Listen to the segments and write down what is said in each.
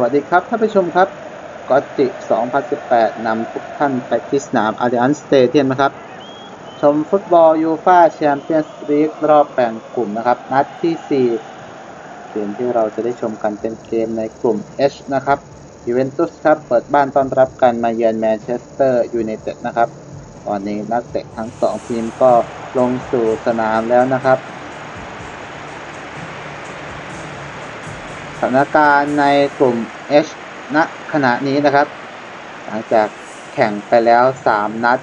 วัสดีครับท่านผู้ชมครับกอตจิ2018 นำทุกท่านไปที่สนามอาริอันสเตเดียมนะครับ ชมฟุตบอลยูฟาแชมเปี้ยนส์ลีกรอบแบ่งกลุ่มนะครับ นัดที่ 4 เกมที่เราจะได้ชมกันเป็นเกมในกลุ่ม H นะครับยูเวนตุสครับ เปิดบ้านต้อนรับกันมาเยือนแมนเชสเตอร์ยูไนเต็ดนะครับ ตอนนี้นักเตะทั้ง 2 ทีมก็ลงสู่สนามแล้วนะครับ สถานการณ์ในกลุ่ม H ณขณะนี้นะครับ หลังจากแข่งไปแล้ว 3 นัด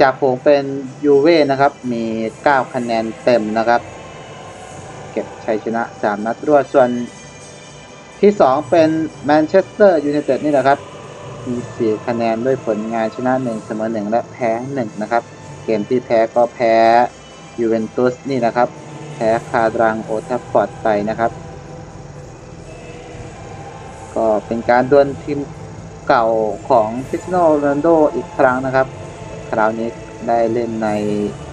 จากผงเป็นยูเว่นะครับ มี 9 คะแนนเต็มนะครับ เก็บชัยชนะ 3 นัดรวดส่วนที่ 2 เป็นแมนเชสเตอร์ยูไนเต็ดนี่แหละครับ มี 4 คะแนนด้วยผลงานชนะ 1 เสมอ 1 และแพ้ 1 นะครับ เกมที่แพ้ก็แพ้ยูเวนตุสนี่นะครับ แพ้คาดรังโอทัฟฟอร์ดไปนะครับ ก็เป็นการดวลทีมเก่าของคริสโนโรนัลโดอีกครั้งนะครับ คราวนี้ได้เล่นใน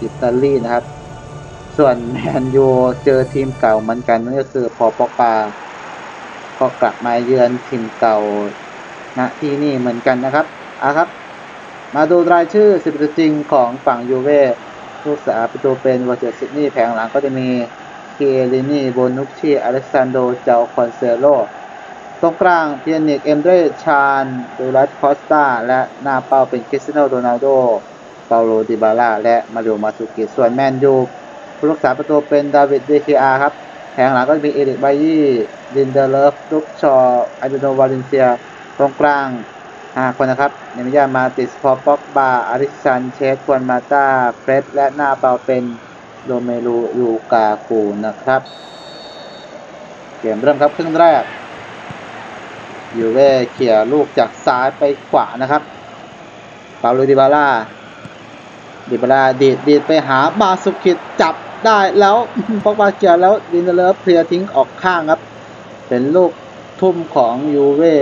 อิตาลีนะครับ ส่วนแมนยูเจอทีมเก่าเหมือนกันนั่นก็คือพอปอกปาก็กลับมาเยือนทีมเก่าณที่นี่เหมือนกันนะครับอะครับ มาดูรายชื่อสิบตัวจริงของฝั่งยูเว่ผู้สาประตูเป็นวอร์เจอร์ซิดนีย์แผงหลังก็จะมีเกลินีโบนุชชีอเล็กซานโดเจาคอนเซโล ตรงกลางเพียนิกเอมเดรชานดูรัสคอสตาและหน้าเป้าเป็นคริสเตียโนโรนัลโดเปาโลดิบาล่าและมาริโอมาสุกิส่วนแมนยูผู้รักษาประตูเป็นดาวิดเดคิอาครับแผงหลังก็มีเอริกไบยี่ดินเดเลฟลุกชออาร์เดโนวาเลนเซียตรงกลาง5คนนะครับเนมิยามาติสพอป็อกบาอาริซันเชสควนมาตาเฟรดและหน้าเป้าเป็นโรเมลูยูกาคูนะครับ เกมเริ่มครับครึ่งแรก ยูเว่เขี่ยลูกจากซ้ายไปขวานะครับ ปาโลดิบาล่าดิบาล่าดีดดีดไปหามาสุกิตจับได้แล้วปอกบาเขี่ยแล้วดินเดเลฟเคลียทิ้งออกข้างครับ เป็นลูกทุ่มของยูเว่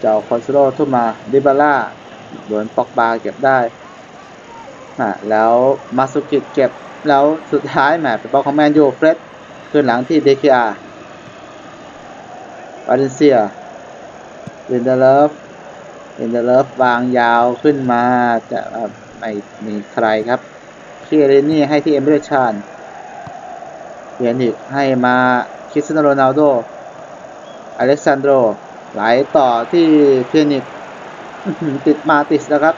เจ้าคอนโซโลทุ่มมาดิบาล่าโดนปอกบาเก็บได้อะแล้วมาสุกิตเก็บแล้วสุดท้ายแหมเป็นบอลของแมนยูเฟรด ขึ้นหลังที่เดคิอาบาเลนเซียลินเดเลฟลินเดเลฟวางยาวขึ้นมาจะไม่มีใครครับเคียเรนี่ให้ที่เอมเบรชานเพียนิกให้มาคริสเตียโนโรนัลโดอเล็กซานโดไหลต่อที่เพียนิกติดมาติสนะครับ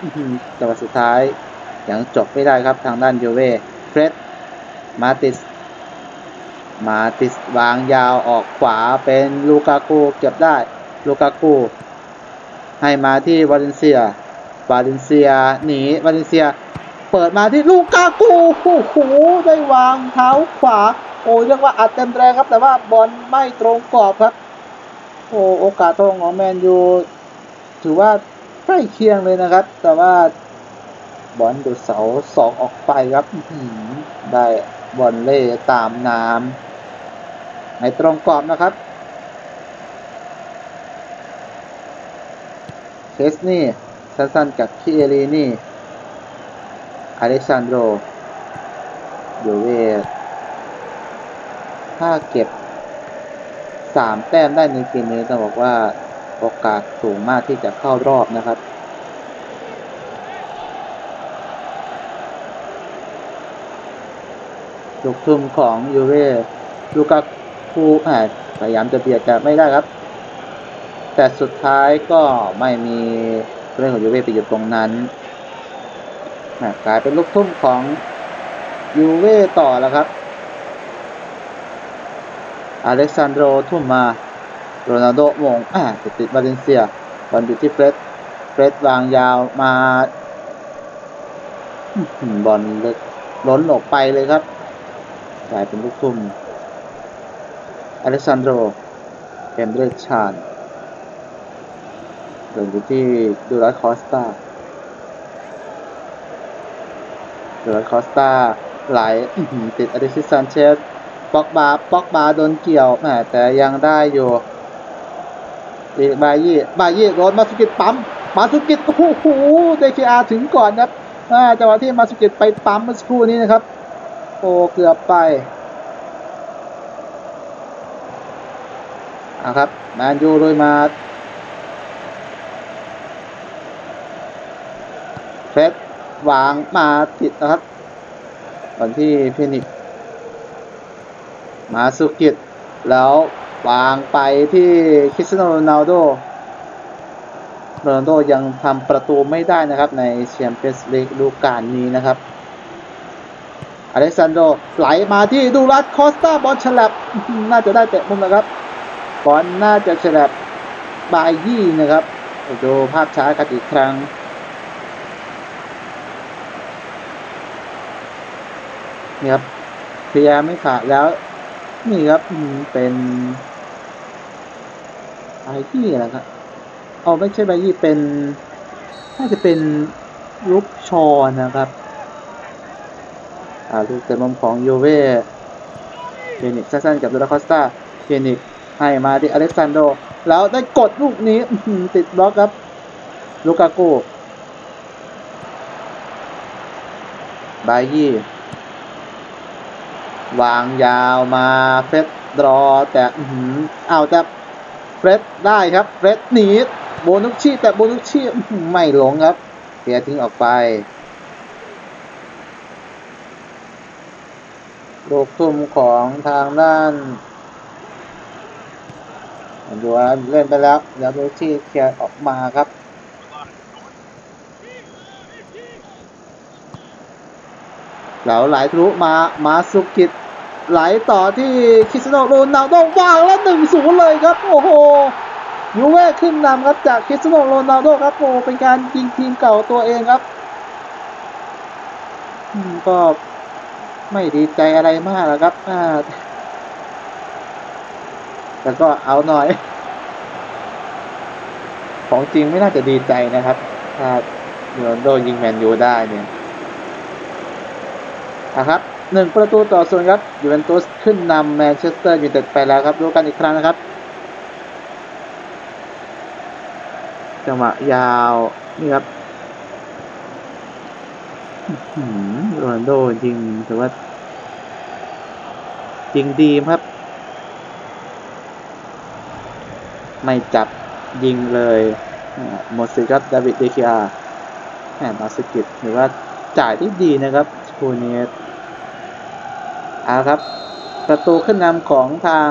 จังหวะสุดท้ายยังจบไม่ได้ครับทางด้านยูเว่เฟรดมาติส มาติสวางยาวออกขวาเป็นลูกากูเก็บได้ลูกากูให้มาที่วาเลนเซียวาเลนเซียหนีวาเลนเซีย เปิดมาที่ลูกากูโอ้โหได้วางเท้าขวา โอ้เรียกว่าอัดเต็มแรงครับ แต่ว่าบอลไม่ตรงกรอบครับ โอ้โอกาสทองของแมนยูถือว่าใกล้เคียงเลยนะครับ แต่ว่าบอลดูเสาสองออกไปครับได้ บอลเล่ตามน้ำในตรงกรอบนะครับเชสนี่สั้นๆกับคีเอรีนี่อเล็กซานโดรโยเวถ้าเก็บสามแต้มได้ในเกมนี้ต้องบอกว่าโอกาสสูงมากที่จะเข้ารอบนะครับ ลูกทุ่มของยูเว่ลูกาคูพยายามจะเบียดแต่ไม่ได้ครับ แต่สุดท้ายก็ไม่มีเรื่องของยูเว่ไปอยู่ตรงนั้นกลายเป็นลูกทุ่มของยูเว่ต่อแล้วครับ อเล็กซานโดทุ่มมาโรนัลโดมงอ่าติดติดบาเลนเซียบอลอยู่ที่เฟรดเฟรดวางยาวมาบอลเล็กล้นออกไปเลยครับ กลายเป็นลูกทุ่มอเล็กซานโดเอมเดรชานหลงอยู่ที่ดูรัสคอสตาดูรัสคอสตาไหลติดอเล็กซิสซานเชสปอกบาปอกบาโดนเกี่ยวแหมแต่ยังได้อยู่อีกบายี่บายี่โดนมาสุกิตปั๊มมาสุกิตโอ้โหเดคิอาถึงก่อนครับจังหวะที่มาสุกิตไปปั๊มเมื่อสักครู่นี้นะครับ โอ้เกือบไปนะครับ แมนยูลุยมาเฟสวางมาติดนะครับก่อนที่เพนิกมาสุกิตแล้ววางไปที่คริสเตียโนโรนัลโดโรนัลโดยังทำประตูไม่ได้นะครับในแชมเปี้ยนส์ลีกฤดูกาลนี้นะครับ อเล็กซานโดไหลมาที่ดูรัสคอสตาบอลฉลับน่าจะได้เตะมุมนะครับบอลน่าจะฉลับบายยี่นะครับดูภาพช้ากันอีกครั้งนี่ครับเคลียไม่ขาดแล้ว นี่ครับเป็นบายยี่นะครับเอาไม่ใช่บายยี่เป็นน่าจะเป็นลุกชอนะครับ ลูกเตะมุมของโยเว่เฟนิกซ์สั้นๆกับโดราคอสตาเฟนิกซ์ให้มาที่อเล็กซานโด แล้วได้กดลูกนี้ติดบล็อกครับ ลูกาโกบายี่ วางยาวมาเฟรดรอ แต่อื้อหือเอาแต่เฟรดได้ครับเฟรดหนีโบนุกชีแต่โบนุกชีไม่หลงครับเสียทิ้งออกไป ลูกทุ่มของทางด้านดูว่าเล่นไปแล้วแล้วดูที่เคลียร์ออกมาครับแล้วไหลทะลุมามาสุกิตไหลต่อที่คริสเตียโนโรนัลโดวางแล้วหนึ่งศูนย์เลยครับ โอ้โหยูเว่ขึ้นนำครับจากคริสเตียโนโรนัลโดครับโอ้เป็นการยิงทีมเก่าตัวเองครับอืมก็ ไม่ดีใจอะไรมากแล้วครับแต่ก็เอาหน่อย ของจริงไม่น่าจะดีใจนะครับ ถ้าโรนโดยิงแมนยูได้เนี่ยนะครับหนึ่งประตูต่อศูนย์ครับยูเวนตุสขึ้นนำแมนเชสเตอร์ยูไนเต็ดไปแล้วครับดูกันอีกครั้งนะครับจังหวะยาวนี่ครับ โรนัลโดจริงแต่ว่า จริงดีครับ ไม่จับยิงเลยโมดสิครับดาวิดเดคิอาแหมบาสกิตหรือว่าจ่ายที่ดีนะครับคูเนสเอาครับ ประตูขึ้นนำของทาง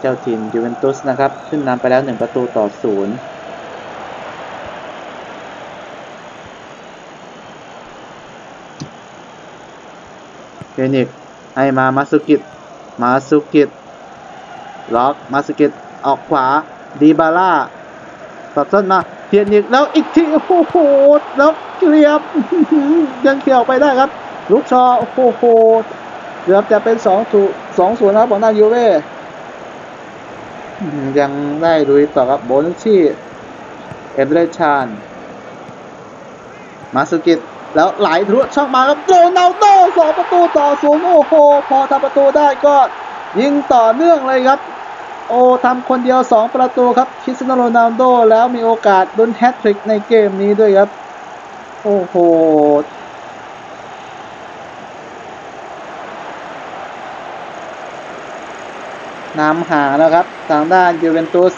เจ้าถิ่นยูเวนตุสนะครับ ขึ้นนำไปแล้ว 1 ประตูต่อ 0 เฟนิกให้มามาสุกิตมาสุกิตล็อกมาสุกิตออกขวาดีบาร่าตัดส้นมาเพียนอีกแล้วอีกทีโอ้โหแล้วเกลียบยังเขี่ยวไปได้ครับ ลูกชอโอ้โหเกือบจะเป็นสองถูสองศูนย์นะครับของด้านยูเว่ยังได้ลุยต่อครับโบนชชีเอเบรชานมาสุกิต แล้วไหลทะลุช่องมาครับโรนัลโดสองประตูต่อศูนย์โอ้โหพอทำประตูได้ก็ยิงต่อเนื่องเลยครับ โอ้ทำคนเดียวสองประตูครับคริสเตียโนโรนัลโดแล้วมีโอกาสลุ้นแฮตทริกในเกมนี้ด้วยครับ โอ้โหนำหาแล้วครับ ทางด้านยูเวนตุส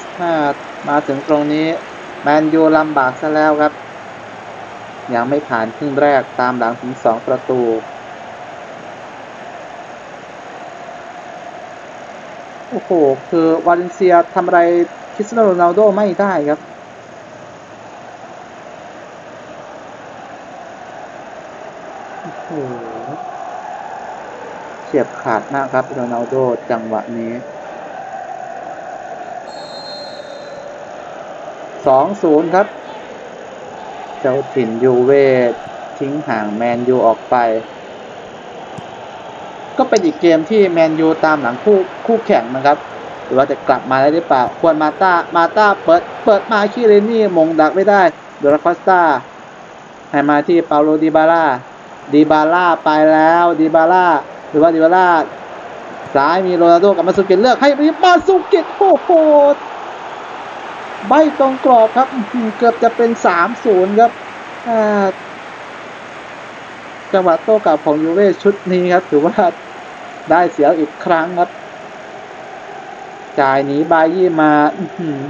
มาถึงตรงนี้แมนยูลำบากซะแล้วครับ ยังไม่ผ่านครึ่งแรกตามหลังถึงสองประตู โอ้โห คือวาเลนเซียทำอะไรคริสเตียโนโรนัลโดไม่ได้ครับโอ้โหเฉียบขาดมากครับโรนัลโดจังหวะนี้สองศูนย์ครับ เจ้าถิ่นยูเวทิ้งห่างแมนยูออกไป ก็เป็นอีกเกมที่แมนยูตามหลังคู่คู่แข่งนะครับหรือว่าจะกลับมาได้หรือเปล่า ควรมาตามาตาเปิด เปิดมาคีเรนี่มงดักไม่ได้โดราคอสตาให้มาที่เปาโลดิบาร่าดิบาร่าไปแล้วดิบาร่าหรือว่าดิบาร่าซ้ายมีโรนัลโดกับมาสุกิตเลือกให้มาสุกิตโอ้โห ใบตรงกรอบครับ เกือบจะเป็นสามศูนย์ครับจังหวะโต้กลับของยูเว่ชุดนี้ครับ ถือว่าได้เสียอีกครั้งครับจ่ายหนีบายี่มา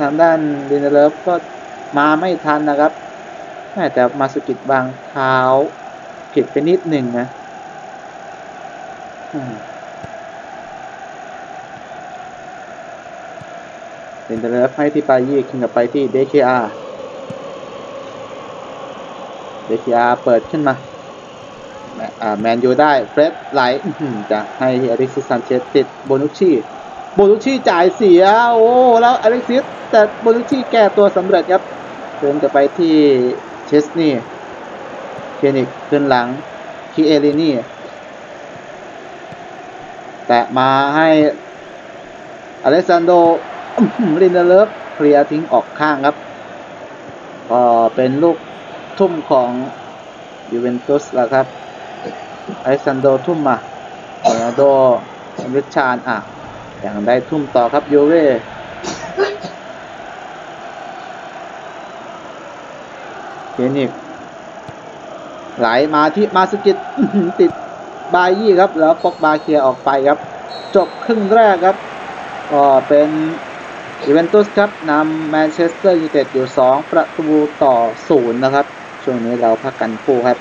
ทางด้านดินเลิฟก็มาไม่ทันนะครับแม่แต่มาสุกิดวางเท้าผิดไปนิดหนึ่งนะ อืมดินเลิฟให้ที่บายี่ขึ้นกับไปที่เดคอาเดคอาเปิดขึ้นมาแมนยูได้เฟรดไหลจะให้อเล็กซิสซานเชสติดโบนุชชีโบนุชชีจ่ายเสีย โอ้ แล้วอเล็กซิสแต่โบนุชชีแก้ตัวสำเร็จครับเดินจะไปที่เชสนี่เคนิกขึ้นหลังคีเอลินี่แตะมาให้อเล็กซานโด ลินเดเลฟเคลียร์ทิ้งออกข้างครับก็เป็นลูกทุ่มของยูเวนตุสแล้วครับไอซานโดทุ่มมาโรนัลโดริชาร์อะอย่างได้ทุ่มต่อครับยูเว่เคนิกไหลมาที่มาสกิดอื้อหือติดบายี่ครับ แล้วปอกบาเคียร์ออกไปครับ จบครึ่งแรกครับก็เป็น ยูเวนตุสครับนำแมนเชสเตอร์ยูไนเต็ดอยู่ 2 ประตูต่อ 0 นะครับ ช่วงนี้เราพักกันคู่ครับ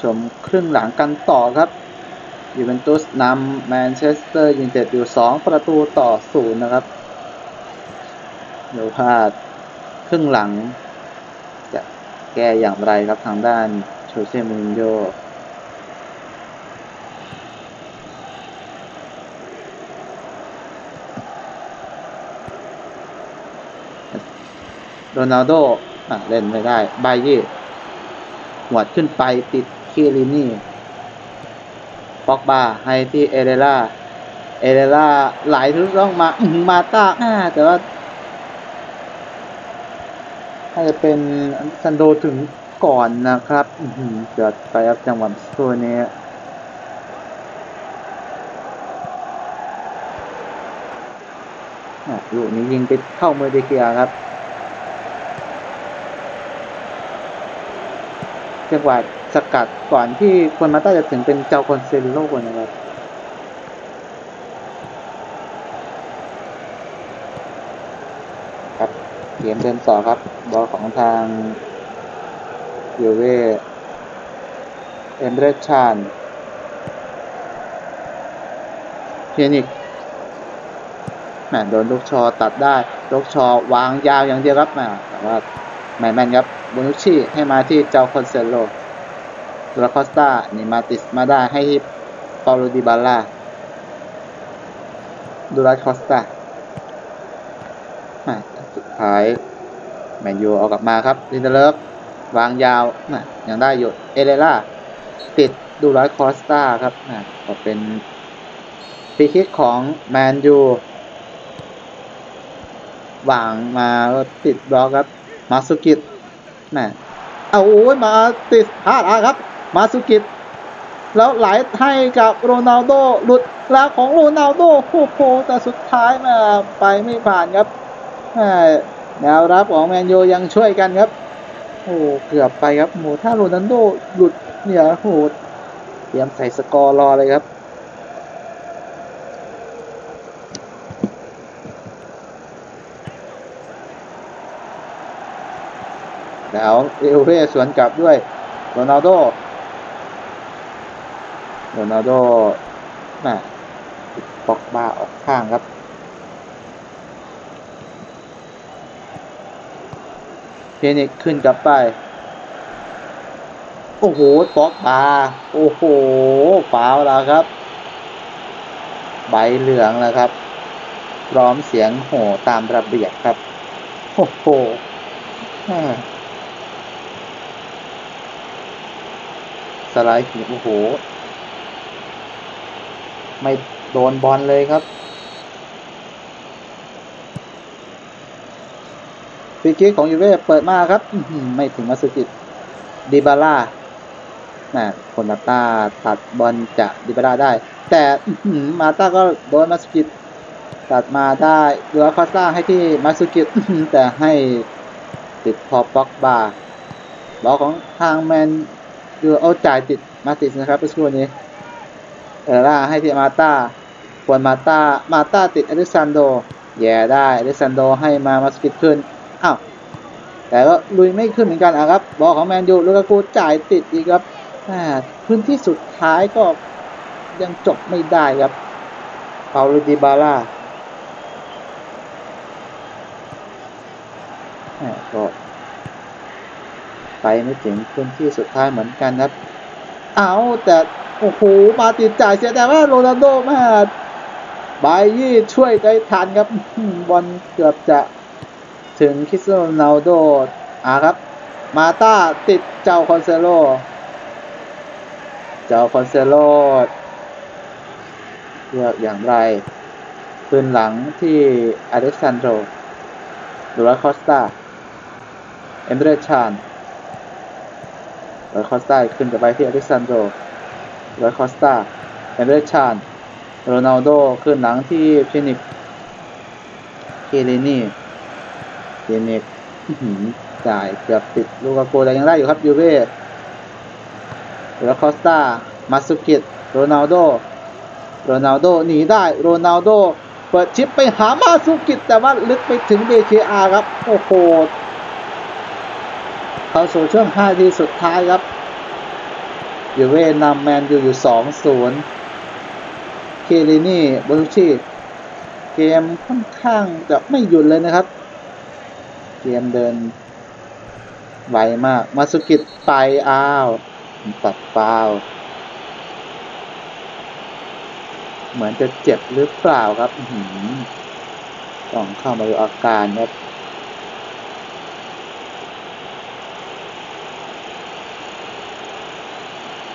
ชมครึ่งหลังกันต่อครับ ยูเวนตุสนำแมนเชสเตอร์ยูไนเต็ดอยู่ 2 ประตูต่อ0นะครับเดี๋ยวพลาดครึ่งหลัง จะแก้อย่างไรครับทางด้านโชเซ่มูรินโญ่โรนัลโดอะเล่นไม่ได้ บายยี่หวดขึ้นไปติดเคีรินี่ ปอกบาให้ที่เอเดล่าเอเดล่าไหลทุกต้องมาอื้อหือมาต้าอ่าแต่ว่าให้เป็นซันโดถึงก่อนนะครับอื้อหือเกิดไปครับจังหวะตัวนี้อะลูกนี้ยิงไปเข้ามือเดเกียครับ จังหวะสกัดก่อนที่คนมาต้าจะถึงเป็นเจ้าคอนเซนโลนะครับครับเกมเดินต่อครับ บอลของทางยูเวเอมเบรชานเพียนิกแหมโดนลูกชอตัดได้ ลูกชอวางยาวอย่างเดียวครับแหมแต่ว่า ไม่แมนครับบนุชชีให้มาที่เจ้าคอนเซโลดูราคอสตานีมาติสมาได้ให้เปาโลดิบาล่าดูราคอสตาอ่สุดท้ายแมนยูเอากลับมาครับลินเดเลฟวางยาวนะยังได้อยู่เอเลล่าติดดูร้อยคอสตาครับนะก็เป็นฟรีคิกของแมนยูวางมาก็ติดบล็อกครับ มาสุกิตนะเอาโอ้ยมาติดพลาดอะครับ มาสุกิตแล้วไหลให้กับโรนัลโดหลุดแล้วของโรนัลโดโอ้โหแต่สุดท้ายมาไปไม่ผ่านครับแม่แนวรับของแมนยูยังช่วยกันครับโอ้เกือบไปครับโหถ้าโรนัลโดหลุดเนี่ยโหเตรียมใส่สกอร์รอเลยครับ แล้วเอลเว่สวนกลับด้วยโรนัลโดโรนัลโดแม่ปอกบาออกข้างครับเทนิกขึ้นกลับไป โอ้โหปอกบาโอ้โหฟาวแล้วครับ ใบเหลืองแล้วครับ พร้อมเสียงโห่ตามระเบียบครับ โอ้โหอ่า สไลด์ขีโอ้โห ไม่โดนบอลเลยครับฟรีคิกของยูเว่เปิดมาครับไม่ถึงมาสกิดดิบาร่านะคนมาต้าตัดบอลจากดิบาร่าได้ แต่มาต้าก็โดนมาสุกิตัดมาได้เหลือคอสตาให้ที่มาสุกิจแต่ให้ติดพอป็อกบาบอลของทางแมน คือเอาจ่ายติดมาติดนะครับเมื่อสักครู่นี้เออล่าให้ที่มาตาควรมาตามาตาติดอเล็กซานโดแย่ได้อเล็กซานโดให้มามาสกิดขึ้นอ้าวแต่ก็ลุยไม่ขึ้นเหมือนกันอะครับบอลของแมนยูลูกากูจ่ายติดอีกครับอ่าพื้นที่สุดท้ายก็ยังจบไม่ได้ครับเปาโลดิบาร่าอ่าก็ ไปไม่ถึงพื้นที่สุดท้ายเหมือนกันครับ เอาแต่โอ้โหมาติดจ่ายเสียแต่ว่าโรนัลโดม่บายยี่ช่วยได้ทันครับบอลเกือบจะถึงคริสเตียโนโรนัลโดอ่าครับ มาต้าติดเจ้าคอนเซโล เจ้าคอนเซโลเลือกอย่างไรคืนหลังที่อเล็กซานโดรือว่าคอสตา เอมเบรชาน รอยคอสตาขึ้นไปที่อเล็กซานโดรอยคอสตาเอเมเรชานโรนัลโดขึ้นหลังที่ฟินิกเคเลนี่เคนิกอื้อหือจ่ายเกือบติดลูกาโกแต่ยังได้อยู่ครับยูเว่รอยคอสตามาสุกิตโรนัลโดโรนัลโดหนีได้โรนัลโดเปิดชิปไปหามาสุกิตแต่ว่าลึกไปถึง BKR ครับ โอ้โห เข้าสู่ช่วง5ทีสุดท้ายครับยูเว่นำแมนยูอยู่2-0เคลินี่บอลุชีเกมค่อนข้างจะไม่หยุดเลยนะครับ เกมเดินไวมาก มาสุกิตไปอ้าวตัดฟาวเหมือนจะเจ็บหรือเปล่าครับหือต้องเข้ามาดูอาการครับ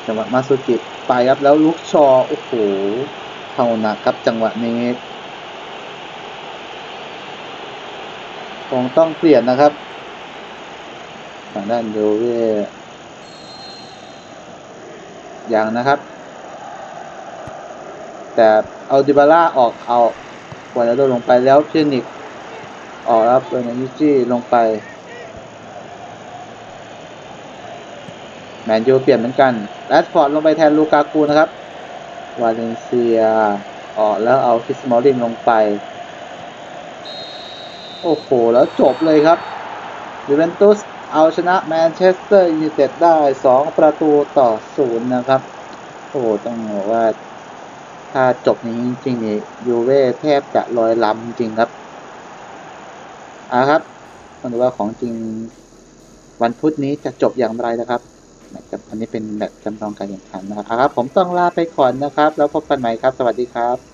จังหวะมาสุกิไปครับแล้วลุกชอโอ้โหเข้าหนักครับจังหวะนี้คงต้องเปลี่ยนนะครับทางด้านโยเวอย่างนะครับ แต่เอาดิบาร่าออกเอากวาดโดลงไปแล้วเชนิกออกแล้วเป็นนิจี้ลงไป มนยูเปลี่ยนเหมือนกันแรดฟอร์ดลงไปแทนลูกากูนะครับ วาเลนเซียออกแล้วเอาคิสมอลลินลงไป โอ้โห แล้วจบเลยครับยูเวนตุสเอาชนะแมนเชสเตอร์ยูไนเต็ดได้ 2 ประตูต่อศูนย์นะครับ โอ้โหต้องบอกว่า ถ้าจบนี้จริงๆนี่ยูเว่แทบจะลอยลำจริงครับอ่าครับมาดูว่าของจริงวันพุธนี้จะจบอย่างไรนะครับ นะครับอันนี้เป็นแบบจำลองการแข่งขันนะครับ ผมต้องลาไปก่อนนะครับ แล้วพบกันใหม่ครับ สวัสดีครับ